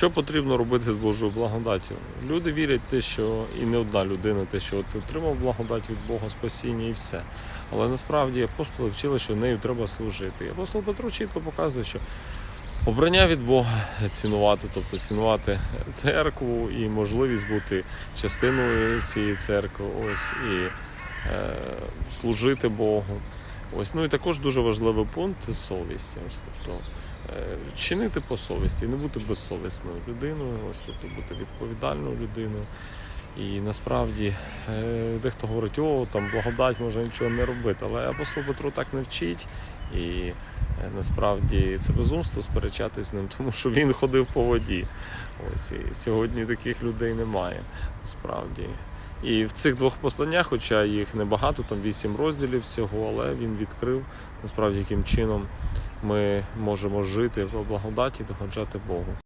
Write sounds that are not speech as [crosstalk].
Що потрібно робити з Божою благодаттю? Люди вірять в те, що і не одна людина, те, що ти отримав благодать від Бога, спасіння і все. Але насправді апостоли вчили, що нею треба служити. І апостол Петро чітко показує, що обрання від Бога цінувати, тобто цінувати церкву і можливість бути частиною цієї церкви, ось і е, служити Богу. Ось, ну і також дуже важливий пункт це совість. Ось, тобто, е, чинити по совісті, не бути безсовісною людиною, ось, тобто бути відповідальною людиною. І насправді е, дехто говорить, о, там благодать може нічого не робити. Але апостол Петро так не вчить. І е, насправді це безумство сперечатись з ним, [laughs] тому що він ходив по воді. Ось і сьогодні таких людей немає. Насправді. І в цих двох посланнях, хоча їх небагато, там вісім розділів всього, але він відкрив насправді яким чином ми можемо жити по благодаті, догоджати Богу.